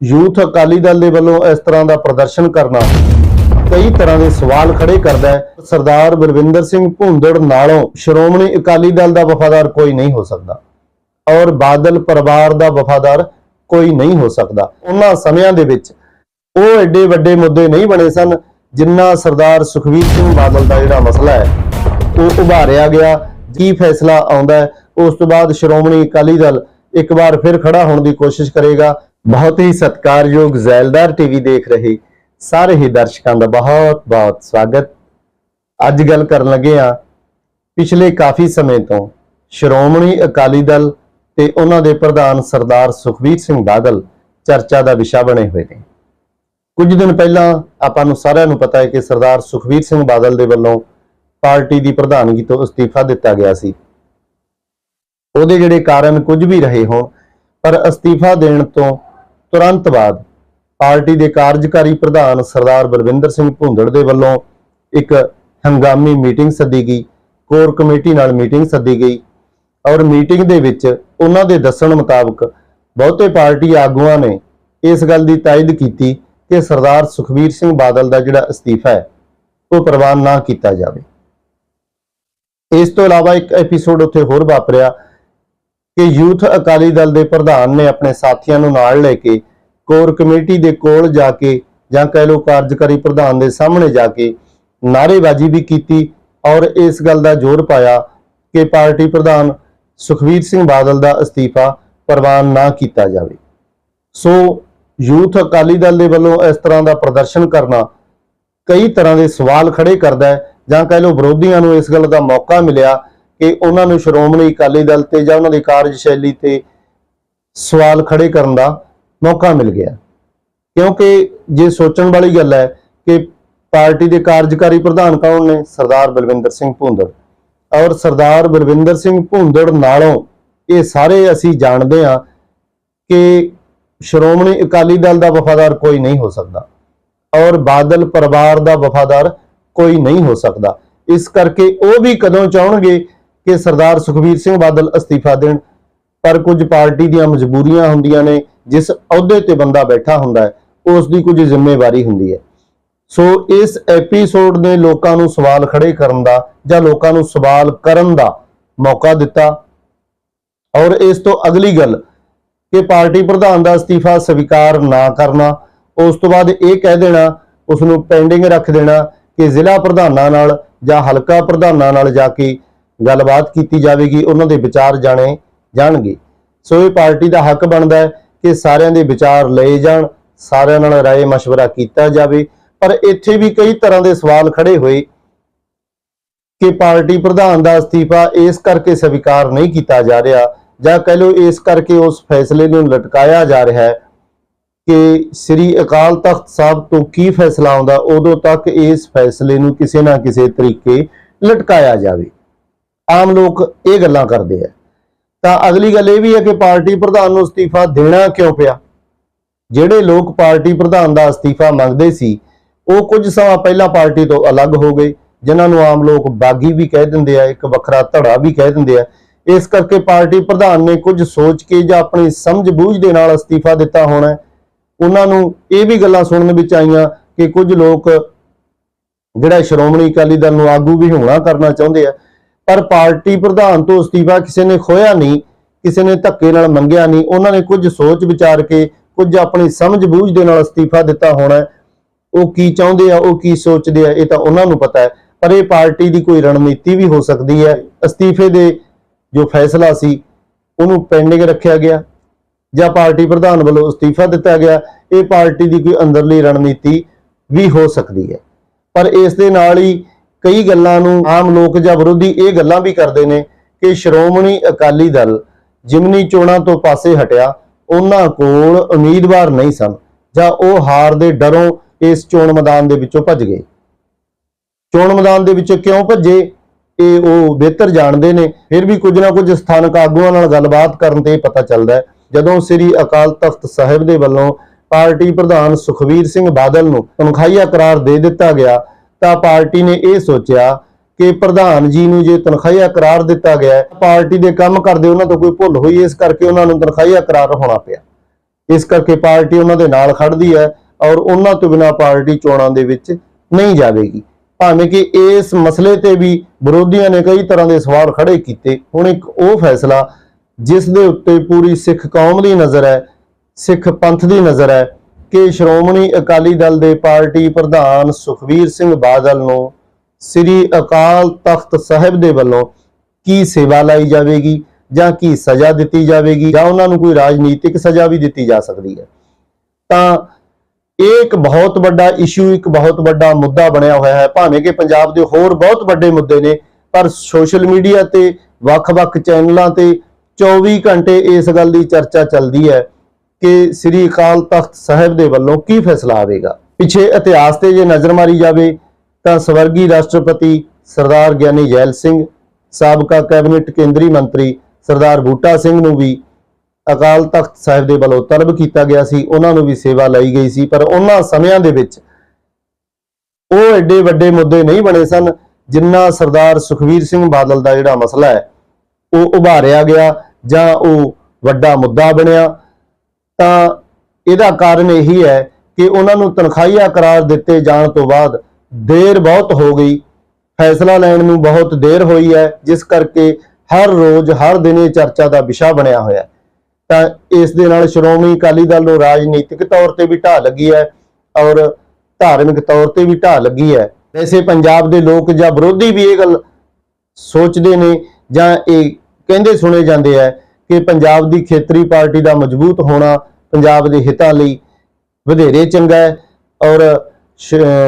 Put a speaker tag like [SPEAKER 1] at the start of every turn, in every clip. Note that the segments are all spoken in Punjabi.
[SPEAKER 1] ਯੂਥ ਅਕਾਲੀ ਦਲ ਦੇ ਵੱਲੋਂ ਇਸ ਤਰ੍ਹਾਂ ਦਾ ਪ੍ਰਦਰਸ਼ਨ ਕਰਨਾ ਕਈ ਤਰ੍ਹਾਂ ਦੇ ਸਵਾਲ ਖੜੇ ਕਰਦਾ ਹੈ। ਸਰਦਾਰ ਬਲਵਿੰਦਰ ਸਿੰਘ ਭੁੰਦੜ ਨਾਲੋਂ ਸ਼੍ਰੋਮਣੀ ਅਕਾਲੀ ਦਲ ਦਾ ਵਫਾਦਾਰ ਕੋਈ ਨਹੀਂ ਹੋ ਸਕਦਾ ਔਰ ਬਾਦਲ ਪਰਿਵਾਰ ਦਾ ਵਫਾਦਾਰ ਕੋਈ ਨਹੀਂ ਹੋ ਸਕਦਾ। ਉਹਨਾਂ ਸਮਿਆਂ ਦੇ ਵਿੱਚ ਉਹ ਐਡੇ ਵੱਡੇ ਮੁੱਦੇ ਨਹੀਂ ਬਣੇ ਸਨ ਜਿੰਨਾ ਸਰਦਾਰ ਸੁਖਵੀਰ ਸਿੰਘ ਬਾਦਲ ਦਾ ਜਿਹੜਾ ਮਸਲਾ ਹੈ, ਉਹ ਉਭਾਰਿਆ ਗਿਆ। ਕੀ ਫੈਸਲਾ ਆਉਂਦਾ ਹੈ, ਉਸ ਤੋਂ ਬਾਅਦ ਸ਼੍ਰੋਮਣੀ ਅਕਾਲੀ ਦਲ ਇੱਕ ਵਾਰ ਫਿਰ ਖੜਾ ਹੋਣ ਦੀ ਕੋਸ਼ਿਸ਼ ਕਰੇਗਾ। ਬਹੁਤ ਹੀ ਸਤਿਕਾਰਯੋਗ ਜ਼ੈਲਦਾਰ ਟੀਵੀ ਦੇਖ ਰਹੇ ਸਾਰੇ ਹੀ ਦਰਸ਼ਕਾਂ ਦਾ ਬਹੁਤ ਬਹੁਤ ਸਵਾਗਤ। ਅੱਜ ਗੱਲ ਕਰਨ ਲੱਗੇ ਆ ਪਿਛਲੇ ਕਾਫੀ ਸਮੇਂ ਤੋਂ ਸ਼੍ਰੋਮਣੀ ਅਕਾਲੀ ਦਲ ਤੇ ਉਹਨਾਂ ਦੇ ਪ੍ਰਧਾਨ ਸਰਦਾਰ ਸੁਖਬੀਰ ਸਿੰਘ ਬਾਦਲ ਚਰਚਾ ਦਾ ਵਿਸ਼ਾ ਬਣੇ ਹੋਏ ਨੇ। ਕੁਝ ਦਿਨ ਪਹਿਲਾਂ ਆਪਾਂ ਨੂੰ ਸਾਰਿਆਂ ਨੂੰ ਪਤਾ ਹੈ ਕਿ ਸਰਦਾਰ ਸੁਖਬੀਰ ਸਿੰਘ ਬਾਦਲ ਦੇ ਵੱਲੋਂ ਪਾਰਟੀ ਦੀ ਪ੍ਰਧਾਨਗੀ ਤੋਂ ਅਸਤੀਫਾ ਦਿੱਤਾ ਗਿਆ ਸੀ। ਉਹਦੇ ਜਿਹੜੇ ਕਾਰਨ ਕੁਝ ਵੀ ਰਹੇ ਹੋਣ, ਪਰ ਅਸਤੀਫਾ ਦੇਣ ਤੋਂ ਤੁਰੰਤ ਬਾਅਦ ਪਾਰਟੀ ਦੇ ਕਾਰਜਕਾਰੀ ਪ੍ਰਧਾਨ ਸਰਦਾਰ ਬਲਵਿੰਦਰ ਸਿੰਘ ਭੁੰਦੜ ਦੇ ਵੱਲੋਂ ਇੱਕ ਹੰਗਾਮੀ ਮੀਟਿੰਗ ਸੱਦੀ ਗਈ। ਕੋਰ ਕਮੇਟੀ ਨਾਲ ਮੀਟਿੰਗ ਸੱਦੀ ਗਈ ਔਰ ਮੀਟਿੰਗ ਦੇ ਵਿੱਚ ਉਹਨਾਂ ਦੇ ਦੱਸਣ ਮੁਤਾਬਕ ਬਹੁਤੇ ਪਾਰਟੀ ਆਗੂਆਂ ਨੇ ਇਸ ਗੱਲ ਦੀ ਤਾਇਦ ਕੀਤੀ ਕਿ ਸਰਦਾਰ ਸੁਖਬੀਰ ਸਿੰਘ ਬਾਦਲ ਦਾ ਜਿਹੜਾ ਅਸਤੀਫਾ ਹੈ, ਉਹ ਪ੍ਰਵਾਨ ਨਾ ਕੀਤਾ ਜਾਵੇ। ਇਸ ਤੋਂ ਇਲਾਵਾ ਇੱਕ ਐਪੀਸੋਡ ਉੱਥੇ ਹੋਰ ਵਾਪਰਿਆ ਕਿ ਯੂਥ ਅਕਾਲੀ ਦਲ ਦੇ ਪ੍ਰਧਾਨ ਨੇ ਆਪਣੇ ਸਾਥੀਆਂ ਨੂੰ ਨਾਲ ਲੈ ਕੇ ਕੋਰ ਕਮੇਟੀ ਦੇ ਕੋਲ ਜਾ ਕੇ ਜਾਂ ਕਹਿ ਲਓ ਕਾਰਜਕਾਰੀ ਪ੍ਰਧਾਨ ਦੇ ਸਾਹਮਣੇ ਜਾ ਕੇ ਨਾਅਰੇਬਾਜ਼ੀ ਵੀ ਕੀਤੀ ਔਰ ਇਸ ਗੱਲ ਦਾ ਜ਼ੋਰ ਪਾਇਆ ਕਿ ਪਾਰਟੀ ਪ੍ਰਧਾਨ ਸੁਖਵੀਰ ਸਿੰਘ ਬਾਦਲ ਦਾ ਅਸਤੀਫਾ ਪ੍ਰਵਾਨ ਨਾ ਕੀਤਾ ਜਾਵੇ। ਸੋ ਯੂਥ ਅਕਾਲੀ ਦਲ ਦੇ ਵੱਲੋਂ ਇਸ ਤਰ੍ਹਾਂ ਦਾ ਪ੍ਰਦਰਸ਼ਨ ਕਰਨਾ ਕਈ ਤਰ੍ਹਾਂ ਦੇ ਸਵਾਲ ਖੜੇ ਕਰਦਾ ਹੈ ਜਾਂ ਕਹਿ ਲਓ ਵਿਰੋਧੀਆਂ ਨੂੰ ਇਸ ਗੱਲ ਦਾ ਮੌਕਾ ਮਿਲਿਆ ਕਿ ਉਹਨਾਂ ਨੂੰ ਸ਼੍ਰੋਮਣੀ ਅਕਾਲੀ ਦਲ ਤੇ ਜਾਂ ਉਹਨਾਂ ਦੀ ਕਾਰਜਸ਼ੈਲੀ ਤੇ ਸਵਾਲ ਖੜੇ ਕਰਨ ਦਾ ਮੌਕਾ ਮਿਲ ਗਿਆ। ਕਿਉਂਕਿ ਜੇ ਸੋਚਣ ਵਾਲੀ ਗੱਲ ਹੈ ਕਿ ਪਾਰਟੀ ਦੇ ਕਾਰਜਕਾਰੀ ਪ੍ਰਧਾਨ ਕੌਣ ਨੇ? ਸਰਦਾਰ ਬਲਵਿੰਦਰ ਸਿੰਘ ਭੁੰਦੜ। ਔਰ ਸਰਦਾਰ ਬਲਵਿੰਦਰ ਸਿੰਘ ਭੁੰਦੜ ਨਾਲੋਂ ਇਹ ਸਾਰੇ ਅਸੀਂ ਜਾਣਦੇ ਹਾਂ ਕਿ ਸ਼੍ਰੋਮਣੀ ਅਕਾਲੀ ਦਲ ਦਾ ਵਫਾਦਾਰ ਕੋਈ ਨਹੀਂ ਹੋ ਸਕਦਾ ਔਰ ਬਾਦਲ ਪਰਿਵਾਰ ਦਾ ਵਫਾਦਾਰ ਕੋਈ ਨਹੀਂ ਹੋ ਸਕਦਾ। ਇਸ ਕਰਕੇ ਉਹ ਵੀ ਕਦੋਂ ਚਾਹਣਗੇ ਕਿ ਸਰਦਾਰ ਸੁਖਬੀਰ ਸਿੰਘ ਬਾਦਲ ਅਸਤੀਫਾ ਦੇਣ, ਪਰ ਕੁਝ ਪਾਰਟੀ ਦੀਆਂ ਮਜਬੂਰੀਆਂ ਹੁੰਦੀਆਂ ਨੇ, ਜਿਸ ਅਹੁਦੇ ਤੇ ਬੰਦਾ ਬੈਠਾ ਹੁੰਦਾ ਹੈ, ਉਸ ਦੀ ਕੁਝ ਜ਼ਿੰਮੇਵਾਰੀ ਹੁੰਦੀ ਹੈ। ਸੋ ਇਸ ਐਪੀਸੋਡ ਨੇ ਲੋਕਾਂ ਨੂੰ ਸਵਾਲ ਖੜੇ ਕਰਨ ਦਾ ਜਾਂ ਲੋਕਾਂ ਨੂੰ ਸਵਾਲ ਕਰਨ ਦਾ ਮੌਕਾ ਦਿੱਤਾ। ਔਰ ਇਸ ਤੋਂ ਅਗਲੀ ਗੱਲ ਕਿ ਪਾਰਟੀ ਪ੍ਰਧਾਨ ਦਾ ਅਸਤੀਫਾ ਸਵੀਕਾਰ ਨਾ ਕਰਨਾ, ਉਸ ਤੋਂ ਬਾਅਦ ਇਹ ਕਹਿ ਦੇਣਾ ਉਸ ਨੂੰ ਪੈਂਡਿੰਗ ਰੱਖ ਦੇਣਾ ਕਿ ਜ਼ਿਲ੍ਹਾ ਪ੍ਰਧਾਨਾਂ ਨਾਲ ਜਾਂ ਹਲਕਾ ਪ੍ਰਧਾਨਾਂ ਨਾਲ ਜਾ ਕੇ ਗੱਲਬਾਤ ਕੀਤੀ ਜਾਵੇਗੀ ਉਹਨਾਂ ਦੇ ਵਿਚਾਰ ਜਾਣੇ ਜਾਣਗੇ ਸੋ ਇਹ ਪਾਰਟੀ ਦਾ ਹੱਕ ਬਣਦਾ ਹੈ ਕਿ ਸਾਰਿਆਂ ਦੇ ਵਿਚਾਰ ਲਏ ਜਾਣ ਸਾਰਿਆਂ ਨਾਲ ਰਾਏ مشورہ ਕੀਤਾ ਜਾਵੇ ਪਰ ਇੱਥੇ ਵੀ ਕਈ ਤਰ੍ਹਾਂ ਦੇ ਸਵਾਲ ਖੜੇ ਹੋਏ ਕਿ ਪਾਰਟੀ ਪ੍ਰਧਾਨ ਦਾ ਅਸਤੀਫਾ ਇਸ ਕਰਕੇ ਸਵੀਕਾਰ ਨਹੀਂ ਕੀਤਾ ਜਾ ਰਿਹਾ ਜਾਂ ਕਹਿ ਲਓ ਇਸ ਕਰਕੇ ਉਸ ਫੈਸਲੇ ਨੂੰ ਲਟਕਾਇਆ ਜਾ ਰਿਹਾ ਹੈ ਕਿ ਸ੍ਰੀ ਅਕਾਲ ਤਖਤ ਸਾਹਿਬ ਤੋਂ ਕੀ ਫੈਸਲਾ ਆਉਂਦਾ ਉਦੋਂ ਤੱਕ ਇਸ ਫੈਸਲੇ ਨੂੰ ਕਿਸੇ ਨਾ ਕਿਸੇ ਤਰੀਕੇ ਲਟਕਾਇਆ ਜਾਵੇ ਆਮ ਲੋਕ ਇਹ ਗੱਲਾਂ ਕਰਦੇ ਆ। ਤਾਂ ਅਗਲੀ ਗੱਲ ਇਹ ਵੀ ਹੈ ਕਿ ਪਾਰਟੀ ਪ੍ਰਧਾਨ ਨੂੰ ਅਸਤੀਫਾ ਦੇਣਾ ਕਿਉਂ ਪਿਆ? ਜਿਹੜੇ ਲੋਕ ਪਾਰਟੀ ਪ੍ਰਧਾਨ ਦਾ ਅਸਤੀਫਾ ਮੰਗਦੇ ਸੀ, ਉਹ ਕੁਝ ਸਮਾਂ ਪਹਿਲਾਂ ਪਾਰਟੀ ਤੋਂ ਅਲੱਗ ਹੋ ਗਏ, ਜਿਨ੍ਹਾਂ ਨੂੰ ਆਮ ਲੋਕ ਬਾਗੀ ਵੀ ਕਹਿ ਦਿੰਦੇ ਆ, ਇੱਕ ਵੱਖਰਾ ਧੜਾ ਵੀ ਕਹਿ ਦਿੰਦੇ ਆ। ਇਸ ਕਰਕੇ ਪਾਰਟੀ ਪ੍ਰਧਾਨ ਨੇ ਕੁਝ ਸੋਚ ਕੇ ਜਾਂ ਆਪਣੀ ਸਮਝ ਬੂਝ ਦੇ ਨਾਲ ਅਸਤੀਫਾ ਦਿੱਤਾ ਹੋਣਾ ਉਹਨਾਂ ਨੂੰ ਇਹ ਵੀ ਗੱਲਾਂ ਸੁਣਨ ਵਿੱਚ ਆਈਆਂ ਕਿ ਕੁਝ ਲੋਕ ਜਿਹੜਾ ਸ਼੍ਰੋਮਣੀ ਅਕਾਲੀ ਦਲ ਨੂੰ ਆਗੂ ਵੀ ਹੋਣਾ ਕਰਨਾ ਚਾਹੁੰਦੇ ਆ ਪਰ ਪਾਰਟੀ ਪ੍ਰਧਾਨ ਤੋਂ ਅਸਤੀਫਾ ਕਿਸੇ ਨੇ ਖੋਇਆ ਨਹੀਂ, ਕਿਸੇ ਨੇ ਧੱਕੇ ਨਾਲ ਮੰਗਿਆ ਨਹੀਂ, ਉਹਨਾਂ ਨੇ ਕੁਝ ਸੋਚ ਵਿਚਾਰ ਕੇ ਕੁਝ ਆਪਣੀ ਸਮਝ ਬੂਝ ਦੇ ਨਾਲ ਅਸਤੀਫਾ ਦਿੱਤਾ ਹੋਣਾ ਉਹ ਕੀ ਚਾਹੁੰਦੇ ਆ, ਉਹ ਕੀ ਸੋਚਦੇ ਆ, ਇਹ ਤਾਂ ਉਹਨਾਂ ਨੂੰ ਪਤਾ ਹੈ। ਪਰ ਇਹ ਪਾਰਟੀ ਦੀ ਕੋਈ ਰਣਨੀਤੀ ਵੀ ਹੋ ਸਕਦੀ ਹੈ। ਅਸਤੀਫੇ ਦੇ ਜੋ ਫੈਸਲਾ ਸੀ, ਉਹਨੂੰ ਪੈਂਡਿੰਗ ਰੱਖਿਆ ਗਿਆ ਜਾਂ ਪਾਰਟੀ ਪ੍ਰਧਾਨ ਵੱਲੋਂ ਅਸਤੀਫਾ ਦਿੱਤਾ ਗਿਆ, ਇਹ ਪਾਰਟੀ ਦੀ ਕੋਈ ਅੰਦਰਲੀ ਰਣਨੀਤੀ ਵੀ ਹੋ ਸਕਦੀ ਹੈ। ਪਰ ਇਸ ਦੇ ਨਾਲ ਹੀ ਕਈ ਗੱਲਾਂ ਨੂੰ ਆਮ ਲੋਕ ਜਾਂ ਵਿਰੋਧੀ ਇਹ ਗੱਲਾਂ ਵੀ ਕਰਦੇ ਨੇ ਕਿ ਸ਼੍ਰੋਮਣੀ ਅਕਾਲੀ ਦਲ ਜਿਮਨੀ ਚੋਣਾਂ ਤੋਂ ਪਾਸੇ ਹਟਿਆ, ਉਹਨਾਂ ਕੋਲ ਉਮੀਦਵਾਰ ਨਹੀਂ ਸਨ ਜਾਂ ਉਹ ਹਾਰ ਦੇ ਡਰੋਂ ਇਸ ਚੋਣ ਮੈਦਾਨ ਦੇ ਵਿੱਚੋਂ ਭੱਜ ਗਏ। ਚੋਣ ਮੈਦਾਨ ਦੇ ਵਿੱਚੋਂ ਕਿਉਂ ਭੱਜੇ? ਇਹ ਉਹ ਬਿਹਤਰ ਜਾਣਦੇ ਨੇ। ਫਿਰ ਵੀ ਕੁਝ ਨਾ ਕੁਝ ਸਥਾਨਕ ਆਗੂਆਂ ਨਾਲ ਗੱਲਬਾਤ ਕਰਨ ਤੇ ਪਤਾ ਚੱਲਦਾ ਹੈ। ਜਦੋਂ ਸ੍ਰੀ ਅਕਾਲ ਤਖਤ ਸਾਹਿਬ ਦੇ ਵੱਲੋਂ ਪਾਰਟੀ ਪ੍ਰਧਾਨ ਸੁਖਵੀਰ ਸਿੰਘ ਬਾਦਲ ਨੂੰ ਤਨਖਾਹੀਆ ਕਰਾਰ ਦੇ ਦਿੱਤਾ ਗਿਆ ਤਾਂ ਪਾਰਟੀ ਨੇ ਇਹ ਸੋਚਿਆ ਕਿ ਪ੍ਰਧਾਨ ਜੀ ਨੂੰ ਜੇ ਤਨਖਾਹੀਆ ਕਰਾਰ ਦਿੱਤਾ ਗਿਆ ਪਾਰਟੀ ਦੇ ਕੰਮ ਕਰਦੇ ਉਹਨਾਂ ਤੋਂ ਕੋਈ ਭੁੱਲ ਹੋਈ, ਇਸ ਕਰਕੇ ਉਹਨਾਂ ਨੂੰ ਤਨਖਾਹੀਆ ਕਰਾਰ ਹੋਣਾ ਪਿਆ। ਇਸ ਕਰਕੇ ਪਾਰਟੀ ਉਹਨਾਂ ਦੇ ਨਾਲ ਖੜਦੀ ਹੈ ਔਰ ਉਹਨਾਂ ਤੋਂ ਬਿਨਾਂ ਪਾਰਟੀ ਚੋਣਾਂ ਦੇ ਵਿੱਚ ਨਹੀਂ ਜਾਵੇਗੀ। ਭਾਵੇਂ ਕਿ ਇਸ ਮਸਲੇ ਤੇ ਵੀ ਵਿਰੋਧੀਆਂ ਨੇ ਕਈ ਤਰ੍ਹਾਂ ਦੇ ਸਵਾਲ ਖੜੇ ਕੀਤੇ। ਹੁਣ ਇੱਕ ਉਹ ਫੈਸਲਾ ਜਿਸ ਦੇ ਉੱਤੇ ਪੂਰੀ ਸਿੱਖ ਕੌਮ ਦੀ ਨਜ਼ਰ ਹੈ, ਸਿੱਖ ਪੰਥ ਦੀ ਨਜ਼ਰ ਹੈ ਕਿ ਸ਼੍ਰੋਮਣੀ ਅਕਾਲੀ ਦਲ ਦੇ ਪਾਰਟੀ ਪ੍ਰਧਾਨ ਸੁਖਵੀਰ ਸਿੰਘ ਬਾਦਲ ਨੂੰ ਸ੍ਰੀ ਅਕਾਲ ਤਖਤ ਸਾਹਿਬ ਦੇ ਵੱਲੋਂ ਕੀ ਸੇਵਾ ਲਾਈ ਜਾਵੇਗੀ ਜਾਂ ਕੀ ਸਜ਼ਾ ਦਿੱਤੀ ਜਾਵੇਗੀ ਜਾਂ ਉਹਨਾਂ ਨੂੰ ਕੋਈ ਰਾਜਨੀਤਿਕ ਸਜ਼ਾ ਵੀ ਦਿੱਤੀ ਜਾ ਸਕਦੀ ਹੈ? ਤਾਂ ਇਹ ਇੱਕ ਬਹੁਤ ਵੱਡਾ ਇਸ਼ੂ ਇੱਕ ਬਹੁਤ ਵੱਡਾ ਮੁੱਦਾ ਬਣਿਆ ਹੋਇਆ ਹੈ। ਭਾਵੇਂ ਕਿ ਪੰਜਾਬ ਦੇ ਹੋਰ ਬਹੁਤ ਵੱਡੇ ਮੁੱਦੇ ਨੇ, ਪਰ ਸੋਸ਼ਲ ਮੀਡੀਆ ਤੇ ਵੱਖ-ਵੱਖ ਚੈਨਲਾਂ ਤੇ 24 ਘੰਟੇ ਇਸ ਗੱਲ ਦੀ ਚਰਚਾ ਚੱਲਦੀ ਹੈ ਕਿ ਸ੍ਰੀ ਅਕਾਲ ਤਖਤ ਸਾਹਿਬ ਦੇ ਵੱਲੋਂ ਕੀ ਫੈਸਲਾ ਆਵੇਗਾ? ਪਿੱਛੇ ਇਤਿਹਾਸ ਤੇ ਜੇ ਨਜ਼ਰ ਮਾਰੀ ਜਾਵੇ, ਤਾਂ ਸਵਰਗੀ ਰਾਸ਼ਟਰਪਤੀ ਸਰਦਾਰ ਗਿਆਨੀ ਜੈਲ ਸਿੰਘ, ਸਾਬਕਾ ਕੈਬਨਿਟ ਕੇਂਦਰੀ ਮੰਤਰੀ ਸਰਦਾਰ ਬੂਟਾ ਸਿੰਘ ਨੂੰ ਵੀ ਅਕਾਲ ਤਖਤ ਸਾਹਿਬ ਦੇ ਵੱਲੋਂ ਤਲਬ ਕੀਤਾ ਗਿਆ ਸੀ, ਉਹਨਾਂ ਨੂੰ ਵੀ ਸੇਵਾ ਲਈ ਗਈ ਸੀ, ਪਰ ਉਹਨਾਂ ਸਮਿਆਂ ਦੇ ਵਿੱਚ ਉਹ ਐਡੇ ਵੱਡੇ ਮੁੱਦੇ ਨਹੀਂ ਬਣੇ ਸਨ, ਜਿੰਨਾ ਸਰਦਾਰ ਸੁਖਵੀਰ ਸਿੰਘ ਬਾਦਲ ਦਾ ਜਿਹੜਾ ਮਸਲਾ ਹੈ, ਉਹ ਉਭਾਰਿਆ ਗਿਆ ਜਾਂ ਉਹ ਵੱਡਾ ਮੁੱਦਾ ਬਣਿਆ। ਤਾਂ ਇਹਦਾ ਕਾਰਨ ਇਹੀ ਹੈ ਕਿ ਉਹਨਾਂ ਨੂੰ ਤਨਖਾਹੀਆ ਕਰਾਰ ਦਿੱਤੇ ਜਾਣ ਤੋਂ ਬਾਅਦ ਦੇਰ ਬਹੁਤ ਹੋ ਗਈ। ਫੈਸਲਾ ਲੈਣ ਨੂੰ ਬਹੁਤ ਦੇਰ ਹੋਈ ਹੈ, ਜਿਸ ਕਰਕੇ ਹਰ ਰੋਜ਼, ਹਰ ਦਿਨ ਇਹ ਚਰਚਾ ਦਾ ਵਿਸ਼ਾ ਬਣਿਆ ਹੋਇਆ ਹੈ। ਤਾਂ ਇਸ ਦੇ ਨਾਲ ਸ਼੍ਰੋਮਣੀ ਅਕਾਲੀ ਦਲ ਨੂੰ ਰਾਜਨੀਤਿਕ ਤੌਰ ਤੇ ਵੀ ਢਾਹ ਲੱਗੀ ਹੈ ਔਰ ਧਾਰਮਿਕ ਤੌਰ ਤੇ ਵੀ ਢਾਹ ਲੱਗੀ ਹੈ। ਵੈਸੇ ਪੰਜਾਬ ਦੇ ਲੋਕ ਜਾਂ ਵਿਰੋਧੀ ਵੀ ਇਹ ਗੱਲ ਸੋਚਦੇ ਨੇ ਜਾਂ ਇਹ ਕਹਿੰਦੇ ਸੁਣੇ ਜਾਂਦੇ ਆ ਕਿ ਪੰਜਾਬ ਦੀ ਖੇਤਰੀ ਪਾਰਟੀ ਦਾ ਮਜ਼ਬੂਤ ਹੋਣਾ ਪੰਜਾਬ ਦੇ ਹਿੱਤਾਂ ਲਈ ਵਧੇਰੇ ਚੰਗਾ ਹੈ ਔਰ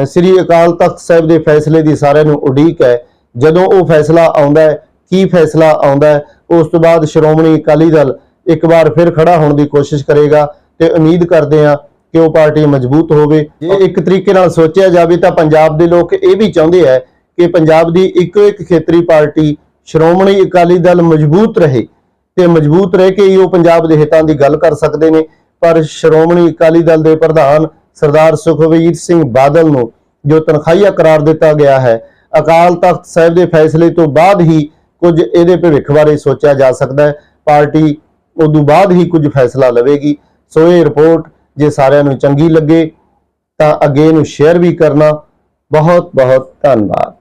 [SPEAKER 1] ਸ੍ਰੀ ਅਕਾਲ ਤਖਤ ਸਾਹਿਬ ਦੇ ਫੈਸਲੇ ਦੀ ਸਾਰਿਆਂ ਨੂੰ ਉਡੀਕ ਹੈ। ਜਦੋਂ ਉਹ ਫੈਸਲਾ ਆਉਂਦਾ ਹੈ ਕੀ ਫੈਸਲਾ ਆਉਂਦਾ ਹੈ ਉਸ ਤੋਂ ਬਾਅਦ ਸ਼੍ਰੋਮਣੀ ਅਕਾਲੀ ਦਲ ਇੱਕ ਵਾਰ ਫਿਰ ਖੜਾ ਹੋਣ ਦੀ ਕੋਸ਼ਿਸ਼ ਕਰੇਗਾ ਤੇ ਉਮੀਦ ਕਰਦੇ ਹਾਂ ਕਿ ਉਹ ਪਾਰਟੀ ਮਜ਼ਬੂਤ ਹੋਵੇ। ਜੇ। ਇੱਕ ਤਰੀਕੇ ਨਾਲ ਸੋਚਿਆ ਜਾਵੇ ਤਾਂ ਪੰਜਾਬ ਦੇ ਲੋਕ ਇਹ ਵੀ ਚਾਹੁੰਦੇ ਹੈ ਕਿ ਪੰਜਾਬ ਦੀ ਇੱਕੋ ਇੱਕ ਖੇਤਰੀ ਪਾਰਟੀ ਸ਼੍ਰੋਮਣੀ ਅਕਾਲੀ ਦਲ ਮਜ਼ਬੂਤ ਰਹੇ। ਤੇ ਮਜ਼ਬੂਤ ਰਹਿ ਕੇ ਹੀ ਉਹ ਪੰਜਾਬ ਦੇ ਹਿੱਤਾਂ ਦੀ ਗੱਲ ਕਰ ਸਕਦੇ ਨੇ। ਪਰ ਸ਼੍ਰੋਮਣੀ ਅਕਾਲੀ ਦਲ ਦੇ ਪ੍ਰਧਾਨ ਸਰਦਾਰ ਸੁਖਬੀਰ ਸਿੰਘ ਬਾਦਲ ਨੂੰ ਜੋ ਤਨਖਾਹੀਆ ਕਰਾਰ ਦਿੱਤਾ ਗਿਆ ਹੈ, ਅਕਾਲ ਤਖਤ ਸਾਹਿਬ ਦੇ ਫੈਸਲੇ ਤੋਂ ਬਾਅਦ ਹੀ ਕੁਝ ਇਹਦੇ ਭਵਿੱਖ ਬਾਰੇ ਸੋਚਿਆ ਜਾ ਸਕਦਾ ਹੈ। ਪਾਰਟੀ ਉਦੋਂ ਬਾਅਦ ਹੀ ਕੁਝ ਫੈਸਲਾ ਲਵੇਗੀ। ਸੋ ਇਹ ਰਿਪੋਰਟ ਜੇ ਸਾਰਿਆਂ ਨੂੰ ਚੰਗੀ ਲੱਗੇ ਤਾਂ ਅੱਗੇ ਨੂੰ ਸ਼ੇਅਰ ਵੀ ਕਰਨਾ। ਬਹੁਤ ਬਹੁਤ ਧੰਨਵਾਦ।